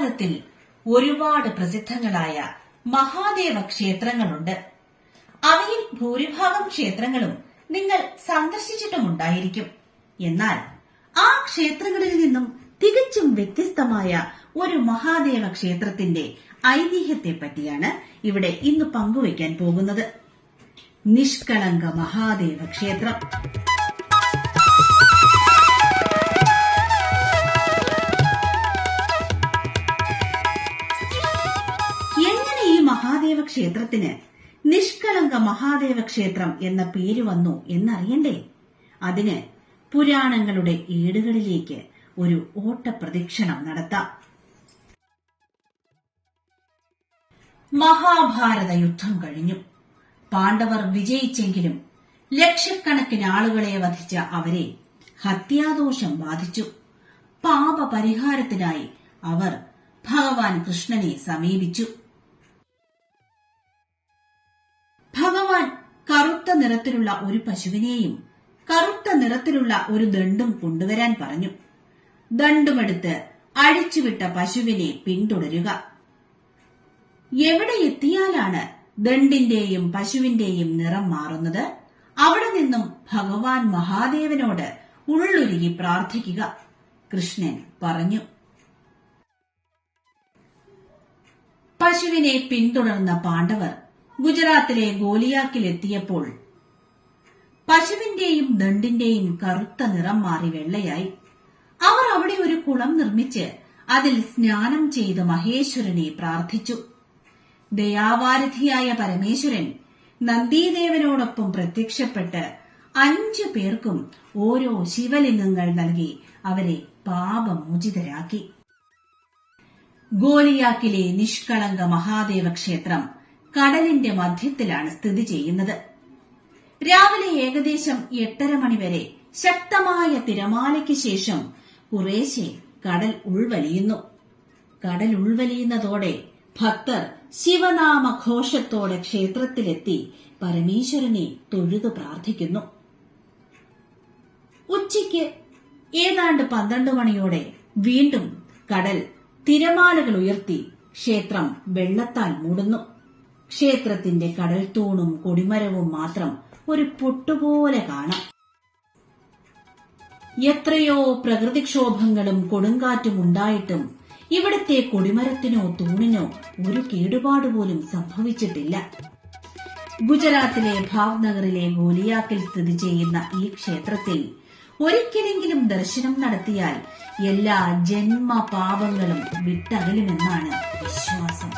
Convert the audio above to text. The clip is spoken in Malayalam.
ഭാരതത്തിൽ ഒരുപാട് പ്രസിദ്ധങ്ങളായ മഹാദേവ ക്ഷേത്രങ്ങളുണ്ട്. അവയിൽ ഭൂരിഭാഗം ക്ഷേത്രങ്ങളും നിങ്ങൾ സന്ദർശിച്ചിട്ടുമുണ്ടായിരിക്കും. എന്നാൽ ആ ക്ഷേത്രങ്ങളിൽ നിന്നും തികച്ചും വ്യത്യസ്തമായ ഒരു മഹാദേവ ക്ഷേത്രത്തിന്റെ ഐതിഹ്യത്തെ പറ്റിയാണ് ഇവിടെ ഇന്ന് പങ്കുവയ്ക്കാൻ പോകുന്നത്. നിഷ്കളങ്ക മഹാദേവ ക്ഷേത്രം. ക്ഷേത്രത്തിന്. നിഷ്കളങ്ക മഹാദേവ ക്ഷേത്രം എന്ന പേര് വന്നു എന്നറിയണ്ടേ? അതിന് പുരാണങ്ങളുടെ ഏടുകളിലേക്ക് ഒരു ഓട്ടപ്രദക്ഷിണം നടത്താം. മഹാഭാരത യുദ്ധം കഴിഞ്ഞു. പാണ്ഡവർ വിജയിച്ചെങ്കിലും ലക്ഷക്കണക്കിന് ആളുകളെ വധിച്ച അവരെ ഹത്യാദോഷം ബാധിച്ചു. പാപപരിഹാരത്തിനായി അവർ ഭഗവാൻ കൃഷ്ണനെ സമീപിച്ചു. നിറത്തിലുള്ള ഒരു പശുവിനെയും കറുത്ത നിറത്തിലുള്ള ഒരു ദണ്ടും കൊണ്ടുവരാൻ പറഞ്ഞു. ദണ്ടുമെടുത്ത് അഴിച്ചുവിട്ട പശുവിനെ പിന്തുടരുക. എവിടെ എത്തിയാലാണ് ദണ്ടിന്റെയും പശുവിന്റെയും നിറം മാറുന്നത്? അവിടെ നിന്നും ഭഗവാൻ മഹാദേവനോട് ഉള്ളുരുകി പ്രാർത്ഥിക്കുക. കൃഷ്ണൻ പറഞ്ഞു. പശുവിനെ പിന്തുടർന്ന പാണ്ഡവർ ഗുജറാത്തിലെ ഗോലിയാക്കിലെത്തിയപ്പോൾ പശുവിന്റെയും ദണ്ടിന്റെയും കറുത്ത നിറം മാറി വെള്ളയായി. അവർ അവിടെ ഒരു കുളം നിർമ്മിച്ച് അതിൽ സ്നാനം ചെയ്ത് മഹേശ്വരനെ പ്രാർത്ഥിച്ചു. ദയാവാരിധിയായ പരമേശ്വരൻ നന്ദീദേവനോടൊപ്പം പ്രത്യക്ഷപ്പെട്ട് അഞ്ചു പേർക്കും ഓരോ ശിവലിംഗങ്ങൾ നൽകി അവരെ പാപമോചിതരാക്കി. ഗോലിയാക്കിലെ നിഷ്കളങ്ക മഹാദേവ ക്ഷേത്രം കടലിന്റെ മധ്യത്തിലാണ് സ്ഥിതി ചെയ്യുന്നത്. രാവിലെ ഏകദേശം എട്ടര മണിവരെ ശക്തമായ തിരമാലയ്ക്ക് ശേഷം കുറേശ്ശെ കടൽ ഉൾവലിയുന്നു. കടൽ ഉൾവലിയുന്നതോടെ ഭക്തർ ശിവനാമ ഘോഷത്തോടെ ക്ഷേത്രത്തിലെത്തി പരമേശ്വരനെ തൊഴുതു പ്രാർത്ഥിക്കുന്നു. ഉച്ചയ്ക്ക് ഏതാണ്ട് പന്ത്രണ്ട് മണിയോടെ വീണ്ടും കടൽ തിരമാലകൾ ഉയർത്തി ക്ഷേത്രം വെള്ളത്താൽ മൂടുന്നു. ക്ഷേത്രത്തിന്റെ കടൽ തൂണും കൊടിമരവും മാത്രം ഒരു പൊട്ടുപോലെ കാണാം. എത്രയോ പ്രകൃതിക്ഷോഭങ്ങളും കൊടുങ്കാറ്റും ഉണ്ടായിട്ടും ഇവിടത്തെ കൊടിമരത്തിനോ തൂണിനോ ഒരു കേടുപാട് പോലും സംഭവിച്ചിട്ടില്ല. ഗുജറാത്തിലെ ഭാവ്നഗറിലെ ഗോലിയാക്കിൽ സ്ഥിതി ചെയ്യുന്ന ഈ ക്ഷേത്രത്തിൽ ഒരിക്കലെങ്കിലും ദർശനം നടത്തിയാൽ എല്ലാ ജന്മ പാപങ്ങളും വിട്ടകലുമെന്നാണ് വിശ്വാസം.